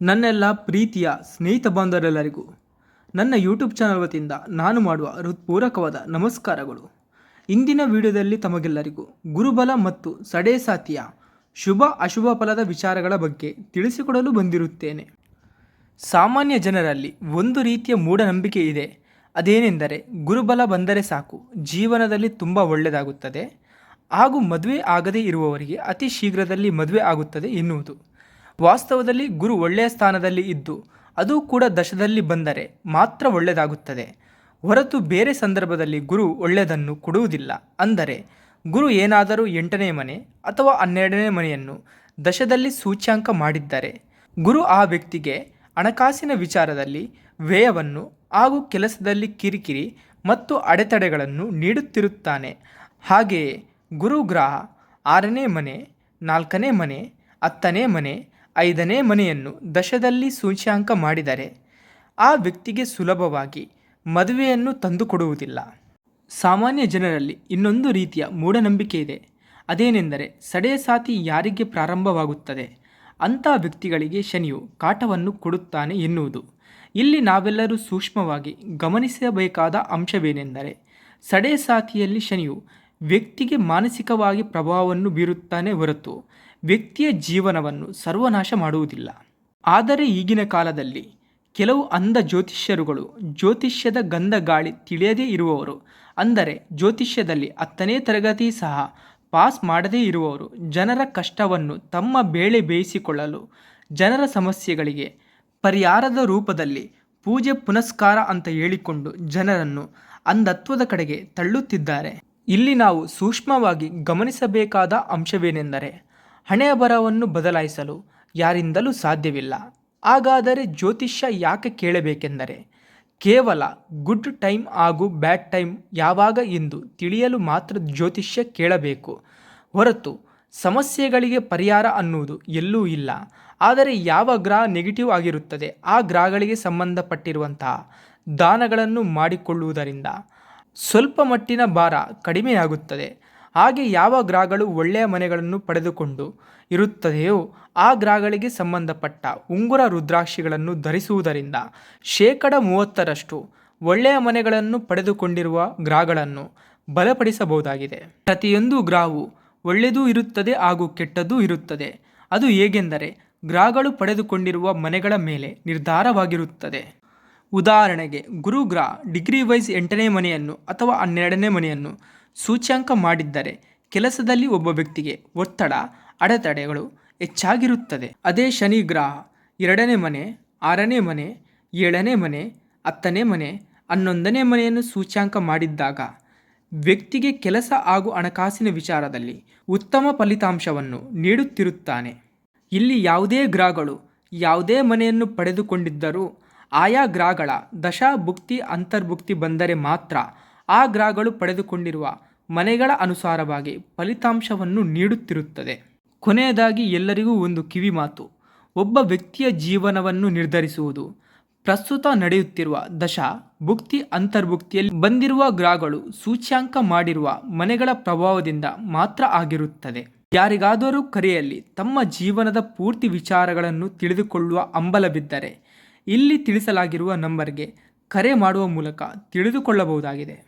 ನನ್ನೆಲ್ಲ ಪ್ರೀತಿಯ ಸ್ನೇಹಿತ ಬಾಂಧವರೆಲ್ಲರಿಗೂ, ನನ್ನ ಯೂಟ್ಯೂಬ್ ಚಾನಲ್ ವತಿಯಿಂದ ನಾನು ಮಾಡುವ ಹೃತ್ಪೂರ್ವಕವಾದ ನಮಸ್ಕಾರಗಳು. ಇಂದಿನ ವಿಡಿಯೋದಲ್ಲಿ ತಮಗೆಲ್ಲರಿಗೂ ಗುರುಬಲ ಮತ್ತು ಸಡೇಸಾತಿಯ ಶುಭ ಅಶುಭ ಫಲದ ವಿಚಾರಗಳ ಬಗ್ಗೆ ತಿಳಿಸಿಕೊಡಲು ಬಂದಿರುತ್ತೇನೆ. ಸಾಮಾನ್ಯ ಜನರಲ್ಲಿ ಒಂದು ರೀತಿಯ ಮೂಢನಂಬಿಕೆ ಇದೆ. ಅದೇನೆಂದರೆ ಗುರುಬಲ ಬಂದರೆ ಸಾಕು, ಜೀವನದಲ್ಲಿ ತುಂಬ ಒಳ್ಳೆಯದಾಗುತ್ತದೆ. ಹಾಗೂ ಮದುವೆ ಆಗದೇ ಇರುವವರಿಗೆ ಅತಿ ಶೀಘ್ರದಲ್ಲಿ ಮದುವೆ ಆಗುತ್ತದೆ ಎನ್ನುವುದು. ವಾಸ್ತವದಲ್ಲಿ ಗುರು ಒಳ್ಳೆಯ ಸ್ಥಾನದಲ್ಲಿ ಇದ್ದು, ಅದು ಕೂಡ ದಶದಲ್ಲಿ ಬಂದರೆ ಮಾತ್ರ ಒಳ್ಳೆಯದಾಗುತ್ತದೆ. ಹೊರತು ಬೇರೆ ಸಂದರ್ಭದಲ್ಲಿ ಗುರು ಒಳ್ಳೆಯದನ್ನು ಕೊಡುವುದಿಲ್ಲ. ಅಂದರೆ, ಗುರು ಏನಾದರೂ ಎಂಟನೇ ಮನೆ ಅಥವಾ ಹನ್ನೆರಡನೇ ಮನೆಯನ್ನು ದಶದಲ್ಲಿ ಸೂಚ್ಯಾಂಕ ಮಾಡಿದ್ದರೆ, ಗುರು ಆ ವ್ಯಕ್ತಿಗೆ ಹಣಕಾಸಿನ ವಿಚಾರದಲ್ಲಿ ವ್ಯಯವನ್ನು ಹಾಗೂ ಕೆಲಸದಲ್ಲಿ ಕಿರಿಕಿರಿ ಮತ್ತು ಅಡೆತಡೆಗಳನ್ನು ನೀಡುತ್ತಿರುತ್ತಾನೆ. ಹಾಗೆಯೇ ಗುರುಗ್ರಹ ಆರನೇ ಮನೆ, ನಾಲ್ಕನೇ ಮನೆ, ಹತ್ತನೇ ಮನೆ ಐದನೇ ಮನೆಯನ್ನು ದಶದಲ್ಲಿ ಸೂಚ್ಯಾಂಕ ಮಾಡಿದರೆ ಆ ವ್ಯಕ್ತಿಗೆ ಸುಲಭವಾಗಿ ಮದುವೆಯನ್ನು ತಂದುಕೊಡುವುದಿಲ್ಲ. ಸಾಮಾನ್ಯ ಜನರಲ್ಲಿ ಇನ್ನೊಂದು ರೀತಿಯ ಮೂಢನಂಬಿಕೆ ಇದೆ. ಅದೇನೆಂದರೆ ಸಡೇ ಸಾತಿ ಯಾರಿಗೆ ಪ್ರಾರಂಭವಾಗುತ್ತದೆ? ಅಂಥ ವ್ಯಕ್ತಿಗಳಿಗೆ ಶನಿಯು ಕಾಟವನ್ನು ಕೊಡುತ್ತಾನೆ ಎನ್ನುವುದು. ಇಲ್ಲಿ ನಾವೆಲ್ಲರೂ ಸೂಕ್ಷ್ಮವಾಗಿ ಗಮನಿಸಬೇಕಾದ ಅಂಶವೇನೆಂದರೆ ಸಡೆ ಸಾತಿಯಲ್ಲಿ ಶನಿಯು ವ್ಯಕ್ತಿಗೆ ಮಾನಸಿಕವಾಗಿ ಪ್ರಭಾವವನ್ನು ಬೀರುತ್ತಾನೆ ಹೊರತು ವ್ಯಕ್ತಿಯ ಜೀವನವನ್ನು ಸರ್ವನಾಶ ಮಾಡುವುದಿಲ್ಲ. ಆದರೆ ಈಗಿನ ಕಾಲದಲ್ಲಿ ಕೆಲವು ಅಂಧ ಜ್ಯೋತಿಷ್ಯರುಗಳು ಜ್ಯೋತಿಷ್ಯದ ಗಂಧ ಗಾಳಿ ತಿಳಿಯದೇ ಇರುವವರು, ಅಂದರೆ ಜ್ಯೋತಿಷ್ಯದಲ್ಲಿ ಹತ್ತನೇ ತರಗತಿ ಸಹ ಪಾಸ್ ಮಾಡದೇ ಇರುವವರು, ಜನರ ಕಷ್ಟವನ್ನು ತಮ್ಮ ಬೇಳೆ ಬೇಯಿಸಿಕೊಳ್ಳಲು ಜನರ ಸಮಸ್ಯೆಗಳಿಗೆ ಪರಿಹಾರದ ರೂಪದಲ್ಲಿ ಪೂಜೆ ಪುನಸ್ಕಾರ ಅಂತ ಹೇಳಿಕೊಂಡು ಜನರನ್ನು ಅಂಧತ್ವದ ಕಡೆಗೆ ತಳ್ಳುತ್ತಿದ್ದಾರೆ. ಇಲ್ಲಿ ನಾವು ಸೂಕ್ಷ್ಮವಾಗಿ ಗಮನಿಸಬೇಕಾದ ಅಂಶವೇನೆಂದರೆ ಹಣೆಯ ಬರವನ್ನು ಬದಲಾಯಿಸಲು ಯಾರಿಂದಲೂ ಸಾಧ್ಯವಿಲ್ಲ. ಹಾಗಾದರೆ ಜ್ಯೋತಿಷ್ಯ ಯಾಕೆ ಕೇಳಬೇಕೆಂದರೆ, ಕೇವಲ ಗುಡ್ ಟೈಮ್ ಹಾಗೂ ಬ್ಯಾಡ್ ಟೈಮ್ ಯಾವಾಗ ಎಂದು ತಿಳಿಯಲು ಮಾತ್ರ ಜ್ಯೋತಿಷ್ಯ ಕೇಳಬೇಕು. ಹೊರತು ಸಮಸ್ಯೆಗಳಿಗೆ ಪರಿಹಾರ ಅನ್ನುವುದು ಎಲ್ಲೂ ಇಲ್ಲ. ಆದರೆ ಯಾವ ಗ್ರಹ ನೆಗೆಟಿವ್ ಆಗಿರುತ್ತದೆ, ಆ ಗ್ರಹಗಳಿಗೆ ಸಂಬಂಧಪಟ್ಟಿರುವಂತಹ ದಾನಗಳನ್ನು ಮಾಡಿಕೊಳ್ಳುವುದರಿಂದ ಸ್ವಲ್ಪ ಮಟ್ಟಿನ ಭಾರ ಕಡಿಮೆಯಾಗುತ್ತದೆ. ಹಾಗೆ ಯಾವ ಗ್ರಹಗಳು ಒಳ್ಳೆಯ ಮನೆಗಳನ್ನು ಪಡೆದುಕೊಂಡು ಇರುತ್ತದೆಯೋ ಆ ಗ್ರಹಗಳಿಗೆ ಸಂಬಂಧಪಟ್ಟ ಉಂಗುರ ರುದ್ರಾಕ್ಷಿಗಳನ್ನು ಧರಿಸುವುದರಿಂದ ಶೇಕಡ ಮೂವತ್ತರಷ್ಟು ಒಳ್ಳೆಯ ಮನೆಗಳನ್ನು ಪಡೆದುಕೊಂಡಿರುವ ಗ್ರಹಗಳನ್ನು ಬಲಪಡಿಸಬಹುದಾಗಿದೆ. ಪ್ರತಿಯೊಂದು ಗ್ರಹವು ಒಳ್ಳೆಯದೂ ಇರುತ್ತದೆ ಹಾಗೂ ಕೆಟ್ಟದ್ದೂ ಇರುತ್ತದೆ. ಅದು ಹೇಗೆಂದರೆ ಗ್ರಹಗಳು ಪಡೆದುಕೊಂಡಿರುವ ಮನೆಗಳ ಮೇಲೆ ನಿರ್ಧಾರವಾಗಿರುತ್ತದೆ. ಉದಾಹರಣೆಗೆ ಗುರುಗ್ರಹ ಡಿಗ್ರಿ ವೈಸ್ ಎಂಟನೇ ಮನೆಯನ್ನು ಅಥವಾ ಹನ್ನೆರಡನೇ ಮನೆಯನ್ನು ಸೂಚ್ಯಾಂಕ ಮಾಡಿದ್ದರೆ ಕೆಲಸದಲ್ಲಿ ಒಬ್ಬ ವ್ಯಕ್ತಿಗೆ ಒತ್ತಡ, ಅಡೆತಡೆಗಳು ಹೆಚ್ಚಾಗಿರುತ್ತದೆ. ಅದೇ ಶನಿ ಗ್ರಹ, ಎರಡನೇ ಮನೆ, ಆರನೇ ಮನೆ, ಏಳನೇ ಮನೆ, ಹತ್ತನೇ ಮನೆ, ಹನ್ನೊಂದನೇ ಮನೆಯನ್ನು ಸೂಚ್ಯಾಂಕ ಮಾಡಿದ್ದಾಗ ವ್ಯಕ್ತಿಗೆ ಕೆಲಸ ಹಾಗೂ ಹಣಕಾಸಿನ ವಿಚಾರದಲ್ಲಿ ಉತ್ತಮ ಫಲಿತಾಂಶವನ್ನು ನೀಡುತ್ತಿರುತ್ತಾನೆ. ಇಲ್ಲಿ ಯಾವುದೇ ಗ್ರಹಗಳು ಯಾವುದೇ ಮನೆಯನ್ನು ಪಡೆದುಕೊಂಡಿದ್ದರೂ ಆಯಾ ಗ್ರಹಗಳ ದಶಾ ಭುಕ್ತಿ ಅಂತರ್ಭುಕ್ತಿ ಬಂದರೆ ಮಾತ್ರ ಆ ಗ್ರಹಗಳು ಪಡೆದುಕೊಂಡಿರುವ ಮನೆಗಳ ಅನುಸಾರವಾಗಿ ಫಲಿತಾಂಶವನ್ನು ನೀಡುತ್ತಿರುತ್ತದೆ. ಕೊನೆಯದಾಗಿ ಎಲ್ಲರಿಗೂ ಒಂದು ಕಿವಿ ಮಾತು. ಒಬ್ಬ ವ್ಯಕ್ತಿಯ ಜೀವನವನ್ನು ನಿರ್ಧರಿಸುವುದು. ಪ್ರಸ್ತುತ ನಡೆಯುತ್ತಿರುವ ದಶಾ, ಭುಕ್ತಿ ಅಂತರ್ಭುಕ್ತಿಯಲ್ಲಿ ಬಂದಿರುವ ಗ್ರಹಗಳು ಸೂಚ್ಯಾಂಕ ಮಾಡಿರುವ ಮನೆಗಳ ಪ್ರಭಾವದಿಂದ ಮಾತ್ರ ಆಗಿರುತ್ತದೆ. ಯಾರಿಗಾದರೂ ಕರೆಯಲ್ಲಿ ತಮ್ಮ ಜೀವನದ ಪೂರ್ತಿ ವಿಚಾರಗಳನ್ನು ತಿಳಿದುಕೊಳ್ಳುವ ಹಂಬಲವಿದ್ದರೆ, ಇಲ್ಲಿ ತಿಳಿಸಲಾಗಿರುವ ನಂಬರ್ಗೆ ಕರೆ ಮಾಡುವ ಮೂಲಕ ತಿಳಿದುಕೊಳ್ಳಬಹುದಾಗಿದೆ.